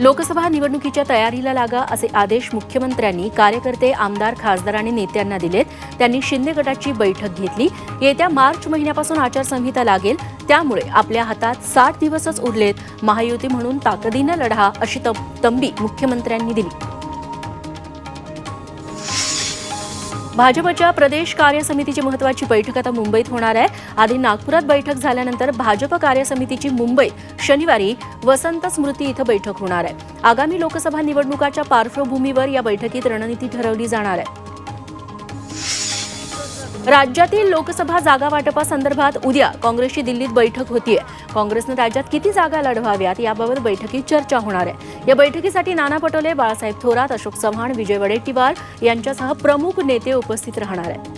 लोकसभा निवडणुकीच्या तयारीला लागा असे आदेश मुख्यमंत्र्यांनी कार्यकर्ते आमदार खासदार आणि नेत्यांना दिलेत. त्यांनी शिंदे गटाची बैठक घेतली. येत्या मार्च महिन्यापासून आचारसंहिता लागेल. त्यामुळे आपल्या हातात साठ दिवसच उरलेत. महायुती म्हणून ताकदीनं लढा अशी तंबी मुख्यमंत्र्यांनी दिली. भाजपच्या प्रदेश कार्य समितीची महत्वाची बैठक आता मुंबईत होणार आहे. आधी नागपुरात बैठक झाल्यानंतर भाजप कार्य समितीची मुंबईत शनिवारी वसंत स्मृती इथं बैठक होणार आहे. आगामी लोकसभा निवडणुकाच्या पार्श्वभूमीवर या बैठकीत रणनीती ठरवली जाणार आहे. राज्यातील लोकसभा जागा वाटपासंदर्भात उद्या काँग्रेसची दिल्लीत बैठक होतीये. काँग्रेसनं राज्यात किती जागा लढवाव्यात याबाबत बैठकीत चर्चा होणार आहे. या बैठकीसाठी नाना पटोले बाळासाहेब थोरात अशोक चव्हाण विजय वडेट्टीवार यांच्यासह प्रमुख नेते उपस्थित राहणार आहेत.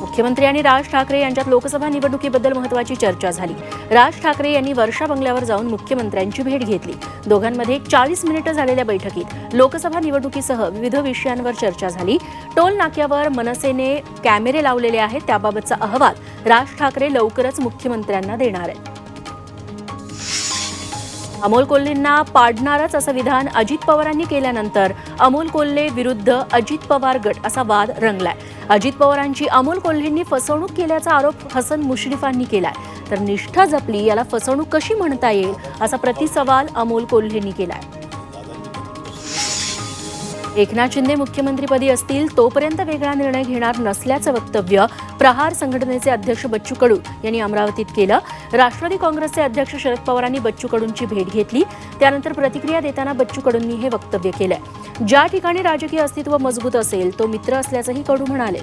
मुख्यमंत्री आणि राज ठाकरे यांच्यात लोकसभा निवडणुकीबद्दल महत्वाची चर्चा झाली. राज ठाकरे यांनी वर्षा बंगल्यावर जाऊन मुख्यमंत्र्यांची भेट घेतली. दोघांमध्ये चाळीस मिनिटं झालेल्या बैठकीत लोकसभा निवडणुकीसह विविध विषयांवर चर्चा झाली. टोल नाक्यावर मनसेने कॅमेरे लावलेले आहेत त्याबाबतचा अहवाल राज ठाकरे लवकरच मुख्यमंत्र्यांना देणार आहेत. अमोल कोल्हेंना पाडणारच असं विधान अजित पवारांनी केल्यानंतर अमोल कोल्हे विरुद्ध अजित पवार गट असा वाद रंगलाय. अजित पवारांची अमोल कोल्हेंनी फसवणूक केल्याचा आरोप हसन मुश्रीफांनी केलाय. तर निष्ठा जपली याला फसवणूक कशी म्हणता येईल असा प्रतिसवाल अमोल कोल्हेंनी केलाय. एकनाथ शिंदे मुख्यमंत्रीपदी असतील तोपर्यंत वेगळा निर्णय घेणार नसल्याचं वक्तव्य प्रहार संघटनेचे अध्यक्ष बच्चू कडू यांनी अमरावतीत केलं. राष्ट्रवादी काँग्रेसचे अध्यक्ष शरद पवारांनी बच्चू कडूंची भेट घेतली. त्यानंतर प्रतिक्रिया देताना बच्चू कडूंनी हे वक्तव्य केलंय. ज्या ठिकाणी राजकीय अस्तित्व मजबूत असेल तो मित्र असल्याचंही कडू म्हणाले.